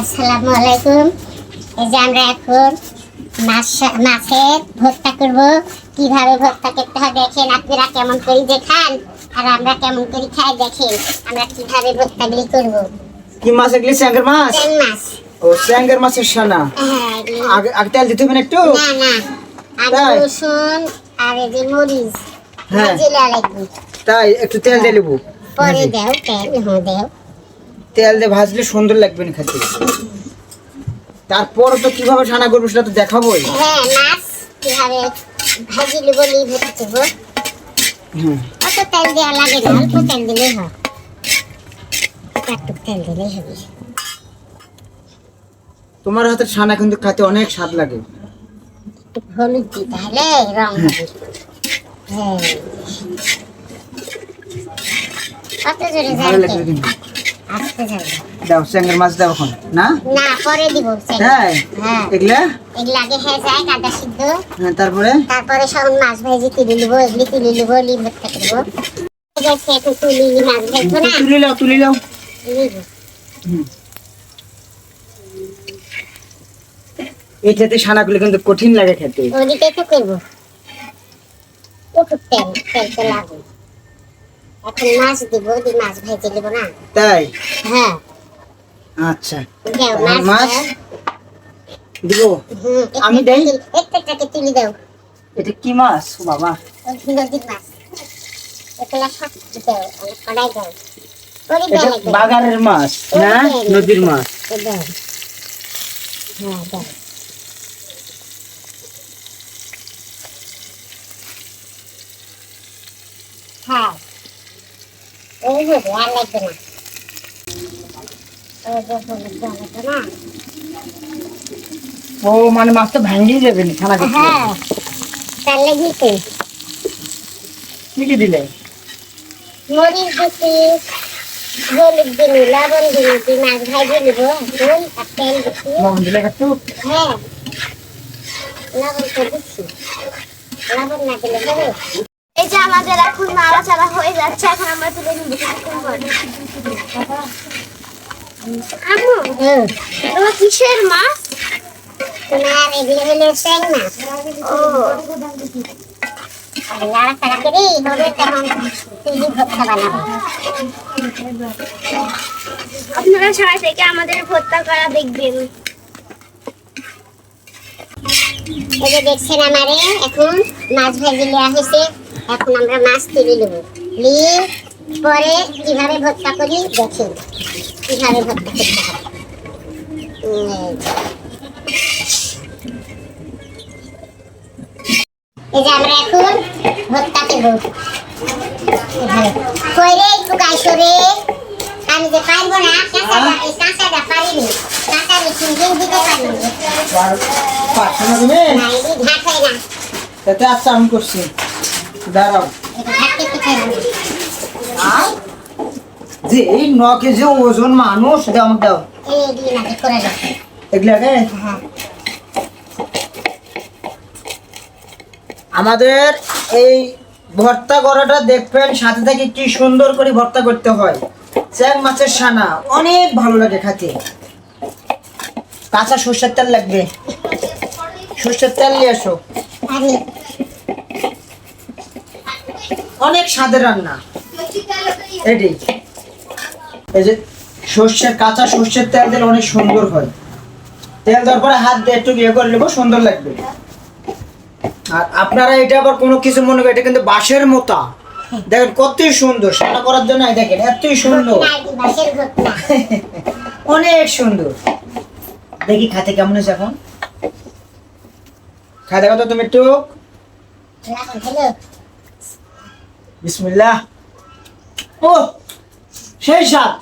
আসসালামু আলাইকুম। এই যে আমরা এখন মাছ মাছের ভর্তা করব। কীভাবে ভর্তা করতে হয় দেখেন আপনারা কেমন করে যে খান আর আমরা কেমন করে খাই দেখেন আমরা কীভাবে ভর্তাগুলি করব। কি মাছ এগুলি? স্যাঙ্গের মাছ? মাছ। ও স্যাঙ্গের মাছের সানা হ্যাঁ, আগে আগে তেল দিতে হবে একটু? না না। আর তাই? রসুন আর এই যে মরিচ। হ্যাঁ। তাই একটু তেল দিয়ে নেব। পরে দাও তেল হ্যাঁ দাও। তেল দিয়ে ভাজলে সুন্দর লাগবে না খেতে। তারপর তো কীভাবে সানা করব সেটা তো দেখাবোই। হ্যাঁ মাছ কীভাবে ভাজিলে বলি ভর্তা করব হুম। অত তেল দেওয়া লাগে না অল্প তেল দিলেই হয়। একটু তেল দিলেই হবে। তোমার হাতের সানা কিন্তু খেতে অনেক স্বাদ লাগে। হলুদ দিই তাহলে রং হবে। হ্যাঁ। কত জোরে ভালো দাও স্যাঙ্গের মাছ দাও এখন। না? না পরে দিব। তাই হ্যাঁ? এগুলা? এগুলো আগে হয়ে যায় কাদা সিদ্ধ। হ্যাঁ, তারপরে? তারপরে সব মাছ ভেজে তুলে নিবো এগুলি তুলে নিবো লিম ভর্তা করব তুলি নাও তুলে নাও। নিব। হুম। এই খেতে সানাগুলো কিন্তু কঠিন লাগে খেতে। ওদিকে তো করব। তেল তেল তো লাগবে। এখন মাছ দিব দি মাছ ভেজে নেব না। তাই? হ্যাঁ। আচ্ছা। মাছ? দিব? আমি দেই? একটাকে তুলে দাও। এটা কি মাছ বাবা? নদীর মাছ। এগুলা সব দাও কড়াই দাও। করে এটা দাও। একদম। বাগানের মাছ না নদীর মাছ? দাও। হ্যাঁ। হ্যাঁ এই হবে আর লাগবে না ও মানে মাছ তো ভাঙ্গিয়ে যাবে না ছানা হ্যাঁ তার লাগি তো। কি কি দিলে? মরিচ দিছি হলুদ দিলি লবণ দিলি তুই মাছ ভাজে নিব নুন আর তেল দিছি। লবণ দিলে একটু? হ্যাঁ লবণ তো দিচ্ছি লবণ না দিলে হবে এই যে আমাদের এখন নাড়াচাড়া হয়ে যাচ্ছে এখন আমরা তুলে নিব। আম্মু হুম কিসের মাছ? তোমার এগুলো হলো স্যাং মাছ। ও। নাড়াচাড়া করি হবে তখন তুলি ভর্তা বানাবো। আপনারা সবাই থেকে আমাদের ভর্তা করা দেখবেন। এই যে দেখছেন আমারে এখন মাছ ভেজে নেওয়া হয়েছে। এখন আমরা মাছ তুলে নেব। নিয়ে পরে কীভাবে ভর্তা করি দেখেন কীভাবে ভর্তা করতে উম, এই যে আমরা এখন ভর্তা কইরে একটু আমি যে পারব না কাঁচাটা এই কাঁচাটা পারিনি। কাঁচা মেশিন দিয়ে দিতে পারিনি। পারছ না তুমি? না এই ঘাট হয় না আচ্ছা আমি করছি। ওজন মানুষ আমাদের এই ভর্তা করাটা দেখবেন, সাথে থেকে কি সুন্দর করে ভর্তা করতে হয়। চ্যাং মাছের সানা অনেক ভালো লাগে খেতে। কাঁচা সর্ষের তেল লাগবে। সর্ষের তেল নিয়ে এসো। অনেক স্বাদের রান্না। এটি। এই যে সর্ষের কাঁচা সর্ষের তেল দিলে অনেক সুন্দর হয়। তেল দেওয়ার পরে হাত দিয়ে একটু ইয়ে করে নেব, সুন্দর লাগবে। আর আপনারা এটা আবার কোনো কিছু মনে করেন, এটা কিন্তু বাঁশের মোতা। দেখেন কতই সুন্দর, সেটা করার জন্য দেখেন, এতই সুন্দর। অনেক সুন্দর। দেখি খাতে কেমন হয়েছে এখন। খাতে কত তুমি একটু? হ্যালো বিসমিল্লাহ ও সেই স্বাদ